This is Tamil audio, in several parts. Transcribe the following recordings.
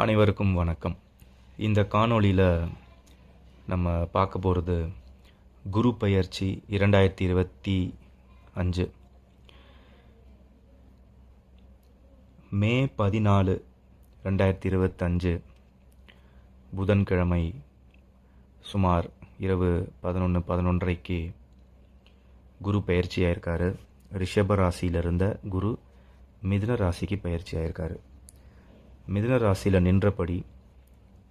அனைவருக்கும் வணக்கம். இந்த காணொளியில் நம்ம பார்க்க போகிறது குரு பயிற்சி இரண்டாயிரத்தி இருபத்தி அஞ்சு. மே பதினாலு ரெண்டாயிரத்தி இருபத்தஞ்சு புதன்கிழமை சுமார் இரவு பதினொன்று பதினொன்றரைக்கு குரு பயிற்சி ஆயிருக்காரு ரிஷப ராசியில் இருந்த குரு மிதுன ராசிக்கு பயிற்சி ஆயிருக்காரு மிதுன ராசியில் நின்றபடி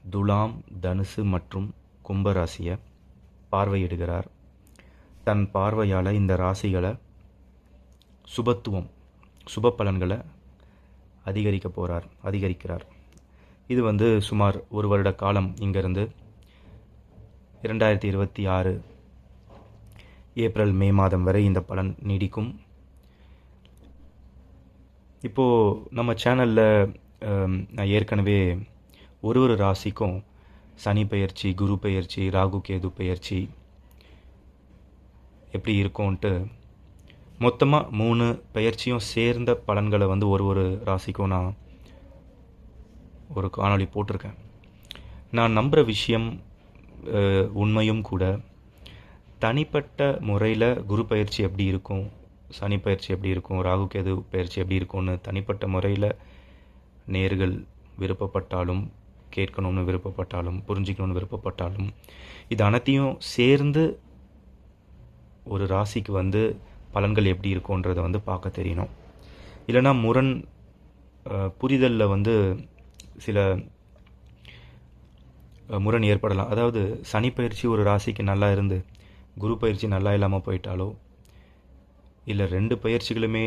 துலாம் தனுசு மற்றும் கும்பராசியை பார்வையிடுகிறார். தன் பார்வையால் இந்த ராசிகளை சுபத்துவம் சுப பலன்களை அதிகரிக்க போகிறார் அதிகரிக்கிறார். இது வந்து சுமார் ஒரு வருட காலம் இங்கேருந்து இரண்டாயிரத்தி இருபத்தி ஆறு ஏப்ரல் மே மாதம் வரை இந்த பலன் நீடிக்கும். இப்போது நம்ம சேனலில் நான் ஏற்கனவே ஒரு ஒரு ராசிக்கும் சனி பயிற்சி குரு பயிற்சி ராகு கேது பயிற்சி எப்படி இருக்கும்ன்ட்டு மொத்தமாக மூணு பயிற்சியும் சேர்ந்த பலன்களை வந்து ஒரு ஒரு ராசிக்கும் நான் ஒரு காணொளி போட்டிருக்கேன். நான் நம்புகிற விஷயம் உண்மையும் கூட தனிப்பட்ட முறையில் குரு பயிற்சி எப்படி இருக்கும் சனி பயிற்சி எப்படி இருக்கும் ராகு கேது பயிற்சி எப்படி இருக்கும்னு தனிப்பட்ட முறையில் நேர்கள் விருப்பப்பட்டாலும் கேட்கணும்னு விருப்பப்பட்டாலும் புரிஞ்சிக்கணும்னு விருப்பப்பட்டாலும் இது அனைத்தையும் சேர்ந்து ஒரு ராசிக்கு வந்து பலன்கள் எப்படி இருக்கும்ன்றதை வந்து பார்க்க தெரியணும். இல்லைன்னா முரண் புரிதலில் வந்து சில முரண் ஏற்படலாம். அதாவது சனி பயிற்சி ஒரு ராசிக்கு நல்லா இருந்து குரு பயிற்சி நல்லா இல்லாமல் போயிட்டாலோ இல்லை ரெண்டு பயிற்சிகளுமே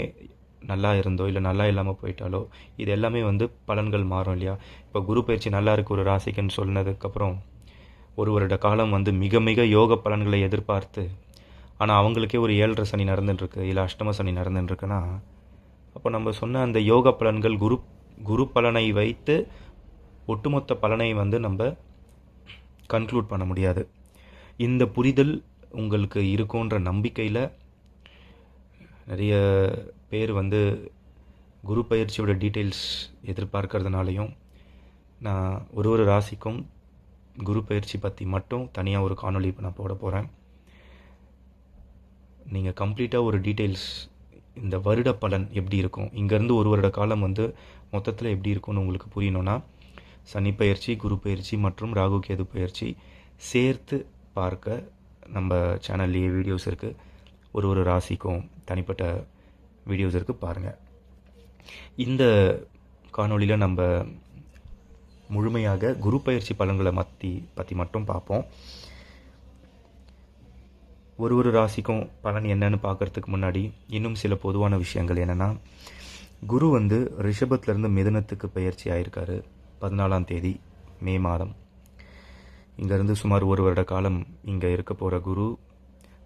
நல்லா இருந்தோ இல்லை நல்லா இல்லாமல் போயிட்டாலோ இது எல்லாமே வந்து பலன்கள் மாறும் இல்லையா? இப்போ குரு பயிற்சி நல்லா இருக்கு ஒரு ராசிக்குன்னு சொன்னதுக்கப்புறம் ஒரு வருட காலம் வந்து மிக மிக யோக பலன்களை எதிர்பார்த்து ஆனால் அவங்களுக்கே ஒரு ஏழரை சனி நடந்துட்டுருக்கு இல்லை அஷ்டம சனி நடந்துட்டுருக்குன்னா அப்போ நம்ம சொன்ன அந்த யோக பலன்கள் குரு குரு பலனை வைத்து ஒட்டுமொத்த பலனை வந்து நம்ம கன்க்ளூட் பண்ண முடியாது. இந்த புரிதல் உங்களுக்கு இருக்குன்ற நம்பிக்கையில் நிறைய பேர் வந்து குரு பயிற்சியோட டீட்டெயில்ஸ் எதிர்பார்க்கறதுனாலையும் நான் ஒரு ஒரு ராசிக்கும் குரு பயிற்சி பற்றி மட்டும் தனியாக ஒரு காணொளி இப்போ நான் போட போகிறேன் நீங்கள் கம்ப்ளீட்டாக ஒரு டீட்டெயில்ஸ் இந்த வருட பலன் எப்படி இருக்கும்? இங்கேருந்து ஒரு வருட காலம் வந்து மொத்தத்தில் எப்படி இருக்கும்னு உங்களுக்கு புரியணும்னா சனி பயிற்சி குரு பயிற்சி மற்றும் ராகு கேது பயிற்சி சேர்த்து பார்க்க நம்ம சேனல்லையே வீடியோஸ் இருக்குது ஒரு ஒரு ராசிக்கும் தனிப்பட்ட வீடியோஸ் இருக்குது பாருங்கள் இந்த காணொளியில் நம்ம முழுமையாக குரு பயிற்சி பலன்களை மத்தி பற்றி மட்டும் பார்ப்போம். ஒரு ஒரு ராசிக்கும் பலன் என்னன்னு பார்க்கறதுக்கு முன்னாடி இன்னும் சில பொதுவான விஷயங்கள் என்னென்னா குரு வந்து ரிஷபத்துலேருந்து மிதனத்துக்கு பயிற்சி ஆயிருக்காரு பதினாலாம் தேதி மே மாதம். இங்கேருந்து சுமார் ஒரு வருட காலம் இங்கே இருக்க போகிற குரு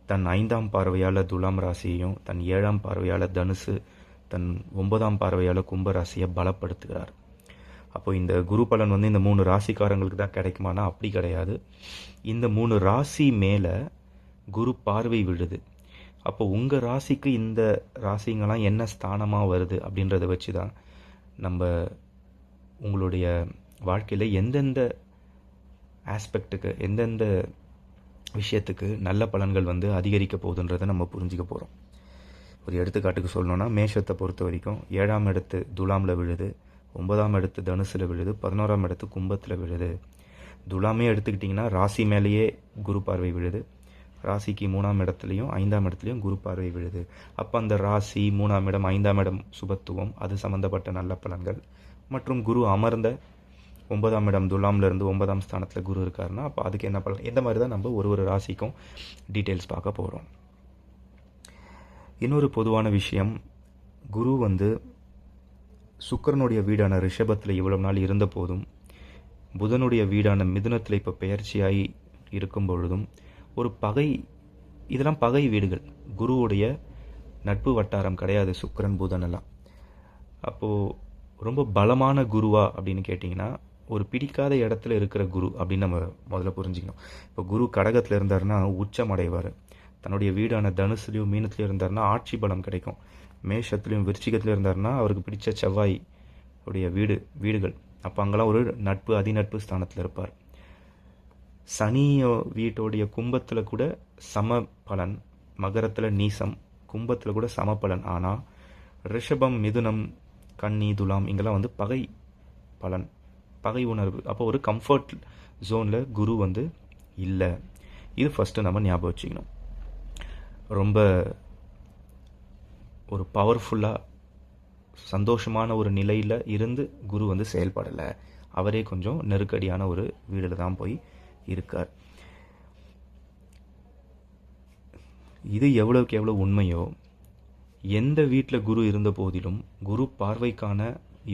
தன் ஐந்தாம் பார்வையால் துலாம் ராசியையும் தன் ஏழாம் பார்வையால் தனுசு தன் ஒன்பதாம் பார்வையால் கும்ப ராசியை பலப்படுத்துகிறார். அப்போ இந்த குரு பலன் வந்து இந்த மூணு ராசிக்காரங்களுக்கு தான் கிடைக்குமானா? அப்படி கிடையாது. இந்த மூணு ராசி மேலே குரு பார்வை விழுது. அப்போ உங்கள் ராசிக்கு இந்த ராசிங்கெல்லாம் என்ன ஸ்தானமாக வருது அப்படின்றத வச்சு தான் நம்ம உங்களுடைய வாழ்க்கையில் எந்தெந்த ஆஸ்பெக்ட்டுக்கு எந்தெந்த விஷயத்துக்கு நல்ல பலன்கள் வந்து அதிகரிக்க போகுதுன்றதை நம்ம புரிஞ்சுக்க போகிறோம் ஒரு எடுத்துக்காட்டுக்கு சொல்லணும்னா மேஷத்தை பொறுத்த வரைக்கும் ஏழாம் இடத்து துலாமில் விழுது ஒன்பதாம் இடத்து தனுசில் விழுது பதினோராம் இடத்து கும்பத்தில் விழுது. துலாமே எடுத்துக்கிட்டிங்கன்னா ராசி மேலேயே குரு பார்வை விழுது. ராசிக்கு மூணாம் இடத்துலையும் ஐந்தாம் இடத்துலையும் குரு பார்வை விழுது. அப்போ அந்த ராசி மூணாம் இடம் ஐந்தாம் இடம் சுபத்துவம் அது சம்மந்தப்பட்ட நல்ல பலன்கள். மற்றும் குரு அமர்ந்த ஒன்பதாம் இடம் துலாம்லேருந்து ஒன்பதாம் ஸ்தானத்தில் குரு இருக்காருன்னா அப்போ அதுக்கு என்ன பலன்? இந்த மாதிரி தான் நம்ம ஒரு ஒரு ராசிக்கும் டீட்டெயில்ஸ் பார்க்க போகிறோம் இன்னொரு பொதுவான விஷயம் குரு வந்து சுக்கிரனுடைய வீடான ரிஷபத்தில் இவ்வளவு நாள் இருந்த போதும் புதனுடைய வீடான மிதுனத்தில் இப்போ பெயர்ச்சியாகி இருக்கும் பொழுதும் ஒரு பகை இதெல்லாம் பகை வீடுகள். குருவுடைய நட்பு வட்டாரம் கிடையாது சுக்கரன் புதன் எல்லாம். அப்போது ரொம்ப பலமான குருவா அப்படின்னு கேட்டிங்கன்னா ஒரு பிடிக்காத இடத்துல இருக்கிற குரு அப்படின்னு நம்ம முதல்ல புரிஞ்சுக்கணும். இப்போ குரு கடகத்தில் இருந்தாருன்னா உச்சம் அடைவார். தன்னுடைய வீடான தனுசுலையும் மீனத்துலையும் இருந்தாருன்னா ஆட்சி பலம் கிடைக்கும். மேஷத்துலையும் விருச்சிகத்துலையும் இருந்தாருன்னா அவருக்கு பிடிச்ச செவ்வாய் உடைய வீடு வீடுகள். அப்போ அங்கெல்லாம் ஒரு நட்பு அதிநட்பு ஸ்தானத்தில் இருப்பார். சனி வீட்டோடைய கும்பத்தில் கூட சம பலன் மகரத்தில் நீசம் கும்பத்தில் கூட சம பலன் ஆனால் ரிஷபம் மிதுனம் கன்னி துலாம் இங்கெல்லாம் வந்து பகை பலன். பகை உணர்வு. அப்போ ஒரு கம்ஃபர்ட் ஜோனில் குரு வந்து இல்லை. இது ஃபஸ்ட்டு நம்ம ஞாபகம் வச்சுக்கணும். ரொம்ப ஒரு பவர்ஃபுல்லாக சந்தோஷமான ஒரு நிலையில் இருந்து குரு வந்து செயல்படலை. அவரே கொஞ்சம் நெருக்கடியான ஒரு வீடில் தான் போய் இருக்கார். இது எவ்வளோக்கு எவ்வளோ உண்மையோ எந்த வீட்டில் குரு இருந்த போதிலும் குரு பார்வைக்கான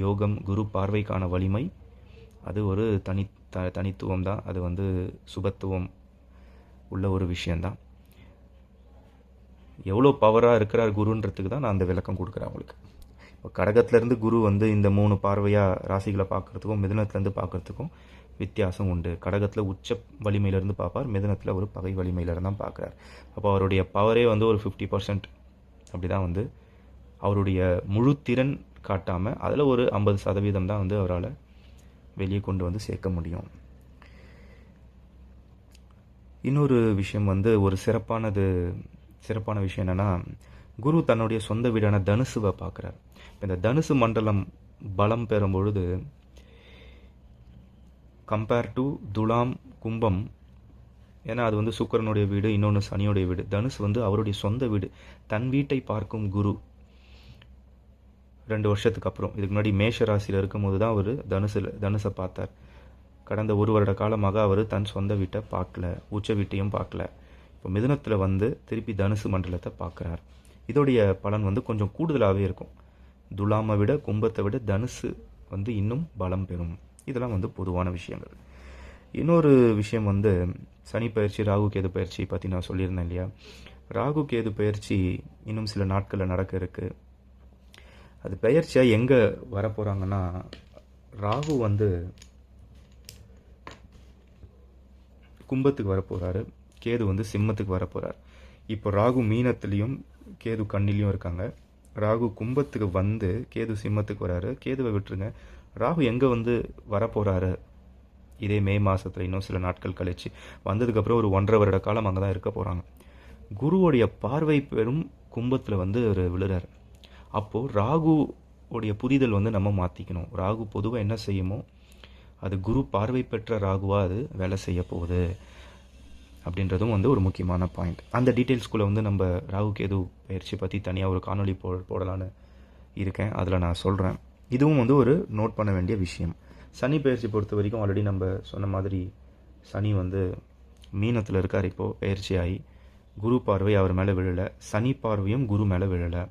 யோகம் குரு பார்வைக்கான வலிமை அது ஒரு தனி த தனித்துவம் தான் அது வந்து சுபத்துவம் உள்ள ஒரு விஷயந்தான் எவ்வளோ பவராக இருக்கிறார் குருன்றதுக்கு தான் நான் அந்த விளக்கம் கொடுக்குறேன் உங்களுக்கு இப்போ கடகத்துலேருந்து குரு வந்து இந்த மூணு பார்வையாக ராசிகளை பார்க்குறதுக்கும் மிதனத்துலேருந்து பார்க்குறதுக்கும் வித்தியாசம் உண்டு. கடகத்தில் உச்ச வலிமையிலேருந்து பார்ப்பார் மிதனத்தில் ஒரு பகை வலிமையிலேருந்து தான் பார்க்குறார். அப்போ அவருடைய பவரே வந்து ஒரு ஃபிஃப்டி பர்சன்ட் அப்படி தான் வந்து அவருடைய முழு திறன் காட்டாமல் அதில் ஒரு ஐம்பது சதவீதம் தான் வந்து அவரால் வெளியே கொண்டு வந்து சேர்க்க முடியும். இன்னொரு விஷயம் வந்து ஒரு சிறப்பானது சிறப்பான விஷயம் என்னென்னா குரு தன்னுடைய சொந்த வீடான தனுசுவை பார்க்குறார். இந்த தனுசு மண்டலம் பலம் பெறும் பொழுது கம்பேர் டு துலாம் கும்பம் ஏன்னா அது வந்து சுக்கரனுடைய வீடு இன்னொன்று சனியோடைய வீடு. தனுஷ் வந்து அவருடைய சொந்த வீடு தன் வீட்டை பார்க்கும் குரு. ரெண்டு வருஷத்துக்கு அப்புறம். இதுக்கு முன்னாடி மேஷ ராசியில் இருக்கும்போது தான் அவர் தனுசில் தனுசை பார்த்தார். கடந்த ஒரு வருட காலமாக அவர் தன் சொந்த வீட்டை பார்க்கல உச்ச வீட்டையும் பார்க்கல. இப்போ மிதுனத்தில் வந்து திருப்பி தனுசு மண்டலத்தை பார்க்குறார். இதோடைய பலன் வந்து கொஞ்சம் கூடுதலாகவே இருக்கும். துலாமை விட கும்பத்தை விட தனுசு வந்து இன்னும் பலம் பெறும். இதெல்லாம் வந்து பொதுவான விஷயங்கள். இன்னொரு விஷயம் வந்து சனி பயிற்சி ராகு கேது பயிற்சி பற்றி நான் சொல்லியிருந்தேன் இல்லையா? ராகு கேது பயிற்சி இன்னும் சில நாட்களில் நடக்க இருக்குது அது பெயர்ச்சியாக எங்கே வரப்போகிறாங்கன்னா ராகு வந்து கும்பத்துக்கு வரப்போகிறாரு கேது வந்து சிம்மத்துக்கு வரப்போகிறார் இப்போ ராகு மீனத்துலேயும் கேது கண்ணிலையும் இருக்காங்க. ராகு கும்பத்துக்கு வந்து கேது சிம்மத்துக்கு வராரு. கேதுவை விட்டுருங்க. ராகு எங்கே வந்து வரப்போகிறாரு இதே மே மாதத்தில் இன்னும் சில நாட்கள் கழிச்சு. வந்ததுக்கப்புறம் ஒரு ஒன்றரை வருட காலம் அங்கே தான் இருக்க போகிறாங்க குருவோடைய பார்வை பெரும் கும்பத்தில் வந்து அவர் விழுறாரு. அப்போது ராகு உடைய புரிதல் வந்து நம்ம மாற்றிக்கணும் ராகு பொதுவாக என்ன செய்யுமோ அது குரு பார்வை பெற்ற ராகுவாக அது வேலை செய்ய போகுது அப்படின்றதும் வந்து ஒரு முக்கியமான பாயிண்ட் அந்த டீட்டெயில்ஸ்குள்ளே வந்து நம்ம ராகு கேது பயிற்சி பற்றி தனியாக ஒரு காணொலி போ போடலான்னு இருக்கேன். அதில் நான் சொல்கிறேன் இதுவும் வந்து ஒரு நோட் பண்ண வேண்டிய விஷயம். சனி பயிற்சி பொறுத்த வரைக்கும் ஆல்ரெடி நம்ம சொன்ன மாதிரி சனி வந்து மீனத்தில் இருக்கார். இப்போது பயிற்சி ஆகி குரு பார்வை அவர் மேலே விழலை. சனி பார்வையும் குரு மேலே விழலை.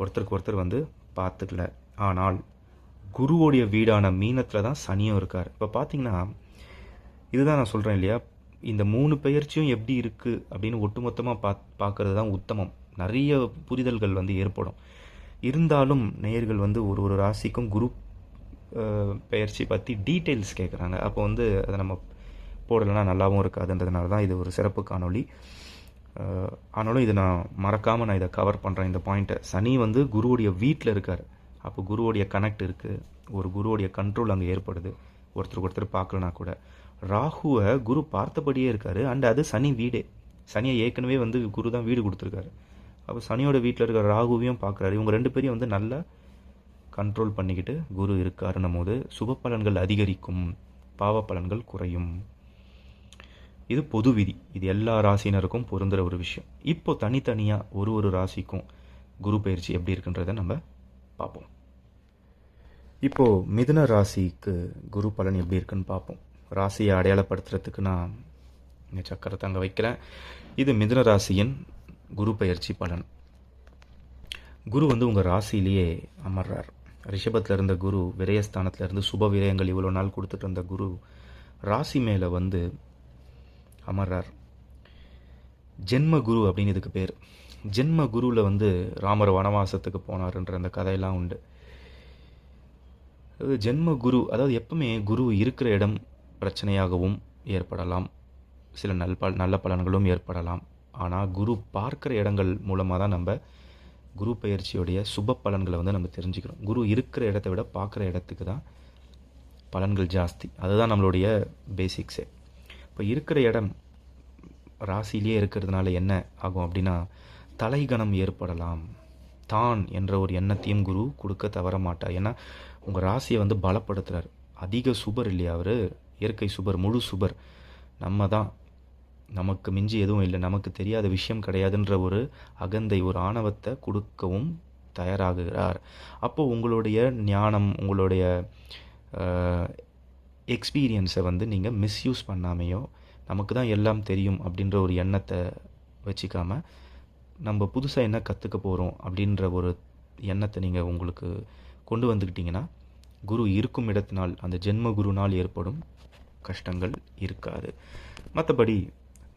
ஒருத்தருக்கு ஒருத்தர் வந்து பார்த்துக்கல. ஆனால் குருவோடைய வீடான மீனத்தில் தான் சனியும் இருக்கார். இப்போ பார்த்தீங்கன்னா இதுதான் நான் சொல்கிறேன் இல்லையா? இந்த மூணு பெயர்ச்சியும் எப்படி இருக்குது அப்படின்னு ஒட்டுமொத்தமாக பா பார்க்கறது தான் உத்தமம். நிறைய புரிதல்கள் வந்து ஏற்படும். இருந்தாலும் நேயர்கள் வந்து ஒரு ஒரு ராசிக்கும் குரு பெயர்ச்சி பற்றி டீட்டெயில்ஸ் கேட்குறாங்க அப்போ வந்து அதை நம்ம போடலைன்னா நல்லாவும் இருக்காதுன்றதுனால தான் இது ஒரு சிறப்பு காணொளி. ஆனாலும் இதை நான் மறக்காமல் நான் இதை கவர் பண்ணுறேன் இந்த பாயிண்ட்டை சனி வந்து குருவுடைய வீட்டில் இருக்கார். அப்போ குருவுடைய கனெக்ட் இருக்குது ஒரு குருவுடைய கண்ட்ரோல் அங்கே ஏற்படுது. ஒருத்தருக்கு ஒருத்தர் பார்க்கலனா கூட. ராகுவை குரு பார்த்தபடியே இருக்கார். அண்ட் அது சனி வீடே. சனியை ஏற்கனவே வந்து குரு தான் வீடு கொடுத்துருக்காரு. அப்போ சனியோட வீட்டில் இருக்கிற ராகுவையும் பார்க்குறாரு. இவங்க ரெண்டு பேரையும் வந்து நல்லா கண்ட்ரோல் பண்ணிக்கிட்டு குரு இருக்காருன்னும் போது சுப பலன்கள் அதிகரிக்கும். பாவ பலன்கள் குறையும். இது பொது விதி இது எல்லா ராசினருக்கும் பொருந்துகிற ஒரு விஷயம். இப்போ தனித்தனியாக ஒரு ஒரு ராசிக்கும் குரு பயிற்சி எப்படி இருக்குன்றதை நம்ம பார்ப்போம். இப்போது மிதுன ராசிக்கு குரு பலன் எப்படி இருக்குன்னு பார்ப்போம். ராசியை அடையாளப்படுத்துறதுக்கு நான் இங்கே சக்கரத்தை அங்கே வைக்கிறேன். இது மிதுன ராசியின் குரு பயிற்சி பலன். குரு வந்து உங்கள் ராசியிலேயே அமர்றார். ரிஷபத்தில் இருந்த குரு விரயஸ்தானத்தில் இருந்து சுப விரயங்கள் இவ்வளோ நாள் கொடுத்துட்டு இருந்த குரு ராசி மேலே வந்து அமர்றார். ஜென்ம குரு அப்படின்னு இதுக்கு பேர். ஜென்ம குருவில் வந்து ராமர் வனவாசத்துக்கு போனாருன்ற அந்த கதையெல்லாம் உண்டு. அது ஜென்ம குரு அதாவது எப்பவுமே குரு இருக்கிற இடம் பிரச்சனையாகவும் ஏற்படலாம். சில நல் பல் நல்ல பலன்களும் ஏற்படலாம். ஆனால் குரு பார்க்குற இடங்கள் மூலமாக தான் நம்ம குரு பயிற்சியுடைய சுப பலன்களை வந்து நம்ம தெரிஞ்சுக்கிறோம். குரு இருக்கிற இடத்த விட பார்க்குற இடத்துக்கு தான் பலன்கள் ஜாஸ்தி. அதுதான் நம்மளுடைய பேசிக்ஸே இப்போ இருக்கிற இடம் ராசியிலே இருக்கிறதுனால என்ன ஆகும் அப்படின்னா தலைகணம் ஏற்படலாம். தான் என்ற ஒரு எண்ணத்தையும் குரு கொடுக்க தவற மாட்டார். ஏன்னா உங்கள் ராசியை வந்து பலப்படுத்துகிறார் அதிக சுபர் இல்லையா அவர்? இயற்கை சுபர் முழு சுபர். நம்ம தான். நமக்கு மிஞ்சி எதுவும் இல்லை. நமக்கு தெரியாத விஷயம் கிடையாதுன்ற ஒரு அகந்தை ஒரு ஆணவத்தை கொடுக்கவும் தயாராகுகிறார் அப்போது உங்களுடைய ஞானம் உங்களுடைய எக்ஸ்பீரியன்ஸை வந்து நீங்கள் மிஸ்யூஸ் பண்ணாமையோ நமக்கு தான் எல்லாம் தெரியும் அப்படின்ற ஒரு எண்ணத்தை வச்சுக்காமல் நம்ம புதுசாக என்ன கற்றுக்க போகிறோம் அப்படின்ற ஒரு எண்ணத்தை நீங்கள் உங்களுக்கு கொண்டு வந்துக்கிட்டிங்கன்னா குரு இருக்கும் இடத்தினால் அந்த ஜென்ம குருனால் ஏற்படும் கஷ்டங்கள் இருக்காது. மற்றபடி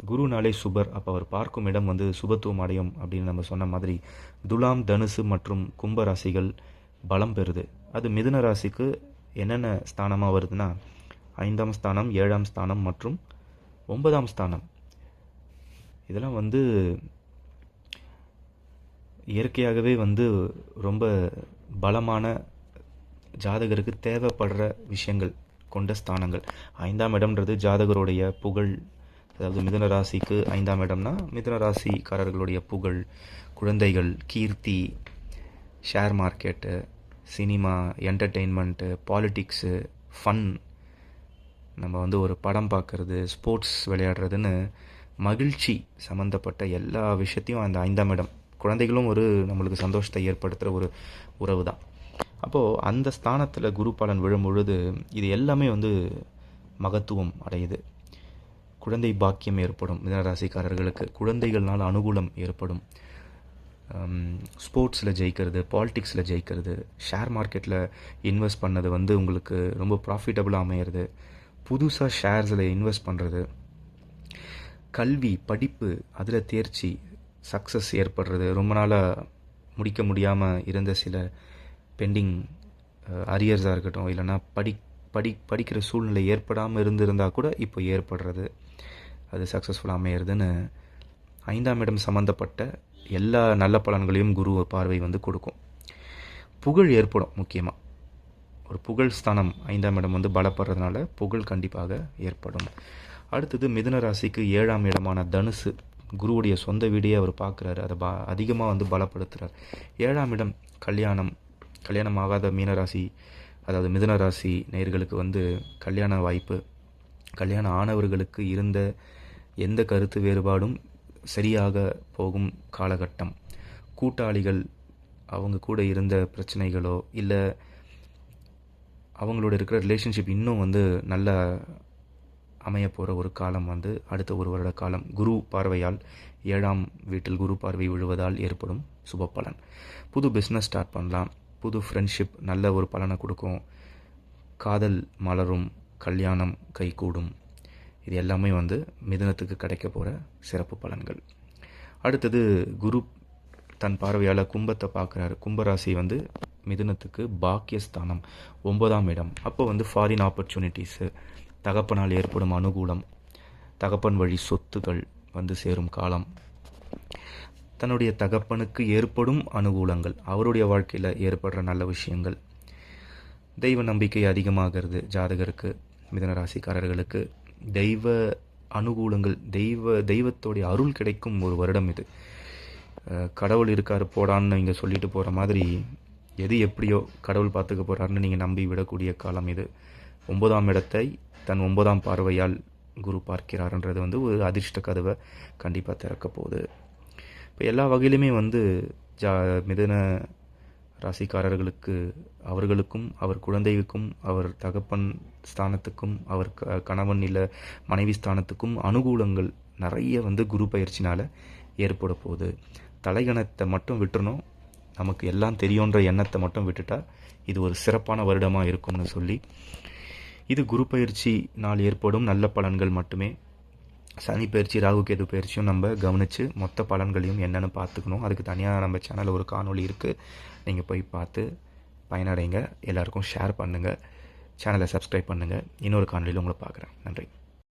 குருனாலே சுபர் அப்போ அவர் பார்க்கும் இடம் வந்து சுபத்துவம் அடையும் அப்படின்னு நம்ம சொன்ன மாதிரி துலாம் தனுசு மற்றும் கும்ப ராசிகள் பலம் பெறுது. அது மிதுன ராசிக்கு என்னென்ன ஸ்தானமாக வருதுன்னா ஐந்தாம் ஸ்தானம் ஏழாம் ஸ்தானம் மற்றும் ஒன்பதாம் ஸ்தானம். இதெல்லாம் வந்து இயற்கையாகவே வந்து ரொம்ப பலமான ஜாதகருக்கு தேவைப்படுற விஷயங்கள் கொண்ட ஸ்தானங்கள். ஐந்தாம் இடம்ன்றது ஜாதகருடைய புகழ் அதாவது மிதுன ராசிக்கு ஐந்தாம் இடம்னா மிதுன ராசிக்காரர்களுடைய புகழ் குழந்தைகள் கீர்த்தி share market cinema entertainment politics fun நம்ம வந்து ஒரு படம் பார்க்குறது ஸ்போர்ட்ஸ் விளையாடுறதுன்னு மகிழ்ச்சி சம்மந்தப்பட்ட எல்லா விஷயத்தையும் அந்த ஐந்தாம் இடம் குழந்தைகளும் ஒரு நம்மளுக்கு சந்தோஷத்தை ஏற்படுத்துகிற ஒரு உறவு தான் அப்போது அந்த ஸ்தானத்தில் குரு பலன் விழும் பொழுது இது எல்லாமே வந்து மகத்துவம் அடையுது. குழந்தை பாக்கியம் ஏற்படும் மிதனராசிக்காரர்களுக்கு குழந்தைகள்னால் அனுகூலம் ஏற்படும். ஸ்போர்ட்ஸில் ஜெயிக்கிறது பாலிட்டிக்ஸில் ஜெயிக்கிறது ஷேர் மார்க்கெட்டில் இன்வெஸ்ட் பண்ணது வந்து உங்களுக்கு ரொம்ப ப்ராஃபிட்டபுளாக அமையிறது. புதுசாக ஷேர்ஸில் இன்வெஸ்ட் பண்ணுறது கல்வி படிப்பு அதில் தேர்ச்சி சக்ஸஸ் ஏற்படுறது ரொம்ப நாளாக முடிக்க முடியாமல் இருந்த சில பெண்டிங் அரியர்ஸாக இருக்கட்டும் இல்லைனா படி படி படிக்கிற சூழ்நிலை ஏற்படாமல் இருந்திருந்தால் கூட இப்போ ஏற்படுறது அது சக்ஸஸ்ஃபுல்லாக அமையிறதுன்னு ஐந்தாம் இடம் சம்மந்தப்பட்ட எல்லா நல்ல பலன்களையும் குரு பார்வை வந்து கொடுக்கும். புகழ் ஏற்படும் முக்கியமாக ஒரு புகழ் ஸ்தானம் ஐந்தாம் இடம் வந்து பலப்படுறதுனால புகழ் கண்டிப்பாக ஏற்படும். அடுத்தது மிதுன ராசிக்கு ஏழாம் இடமான தனுசு குருவுடைய சொந்த வீடையே அவர் பார்க்குறாரு. அதை பா அதிகமாக வந்து பலப்படுத்துகிறார் ஏழாம் இடம் கல்யாணம். கல்யாணம் ஆகாத மீனராசி அதாவது மிதுன ராசி நேர்களுக்கு வந்து கல்யாண வாய்ப்பு. கல்யாணம் ஆனவர்களுக்கு இருந்த எந்த கருத்து வேறுபாடும் சரியாக போகும் காலகட்டம். கூட்டாளிகள் அவங்க கூட இருந்த பிரச்சனைகளோ இல்லை அவங்களோட இருக்கிற ரிலேஷன்ஷிப் இன்னும் வந்து நல்ல அமைய போகிற ஒரு காலம் வந்து அடுத்த ஒரு வருட காலம். குரு பார்வையால் ஏழாம் வீட்டில் குரு பார்வை விழுவதால் ஏற்படும் சுப பலன். புது பிஸ்னஸ் ஸ்டார்ட் பண்ணலாம். புது ஃப்ரெண்ட்ஷிப் நல்ல ஒரு பலனை கொடுக்கும். காதல் மலரும் கல்யாணம் கைகூடும். இது எல்லாமே வந்து மிதுனத்துக்கு கிடைக்க போகிற சிறப்பு பலன்கள். அடுத்தது குரு தன் பார்வையால் கும்பத்தை பார்க்குறாரு. கும்பராசி வந்து மிதுனத்துக்கு பாக்கியஸ்தானம் ஒன்பதாம் இடம். அப்போ வந்து ஃபாரின் ஆப்பர்ச்சுனிட்டிஸு தகப்பனால் ஏற்படும் அனுகூலம் தகப்பன் வழி சொத்துகள் வந்து சேரும் காலம். தன்னுடைய தகப்பனுக்கு ஏற்படும் அனுகூலங்கள் அவருடைய வாழ்க்கையில் ஏற்படுற நல்ல விஷயங்கள். தெய்வ நம்பிக்கை அதிகமாகிறது ஜாதகருக்கு மிதன ராசிக்காரர்களுக்கு. தெய்வ அனுகூலங்கள் தெய்வ தெய்வத்தோடைய அருள் கிடைக்கும் ஒரு வருடம் இது. கடவுள் இருக்கார் போடான்னு நீங்கள் சொல்லிட்டு போகிற மாதிரி எது எப்படியோ கடவுள் பார்த்துக்க போகிறாருன்னு நீங்கள் நம்பி விடக்கூடிய காலம் இது. ஒன்பதாம் இடத்தை தன் ஒன்பதாம் பார்வையால் குரு பார்க்கிறார்ன்றது வந்து ஒரு அதிர்ஷ்ட கதவை கண்டிப்பாக திறக்க போகுது. இப்போ எல்லா வகையிலுமே வந்து ஜா மிதன ராசிக்காரர்களுக்கு அவர்களுக்கும் அவர் குழந்தைக்கும் அவர் தகப்பன் ஸ்தானத்துக்கும் அவர் க கணவன் இல்லை மனைவி ஸ்தானத்துக்கும் அனுகூலங்கள் நிறைய வந்து குரு பயிற்சினால் ஏற்பட போகுது. தலைகணத்தை மட்டும் விட்டுறணும். நமக்கு எல்லாம் தெரியுன்ற எண்ணத்தை மட்டும் விட்டுட்டா இது ஒரு சிறப்பான வருடமாக இருக்கும்னு சொல்லி. இது குரு பயிற்சினால் ஏற்படும். நல்ல பலன்கள் மட்டுமே. சனி பயிற்சி ராகு கேது பயிற்சியும் நம்ம கவனித்து மொத்த பலன்களையும் என்னென்னு பார்த்துக்கணும். அதுக்கு தனியாக நம்ம சேனலில் ஒரு காணொலி இருக்குது நீங்கள் போய் பார்த்து பயனடைங்க. எல்லாருக்கும் ஷேர் பண்ணுங்கள் சேனலை சப்ஸ்கிரைப் பண்ணுங்கள் இன்னொரு காணொலியில் உங்களை பார்க்குறேன். நன்றி.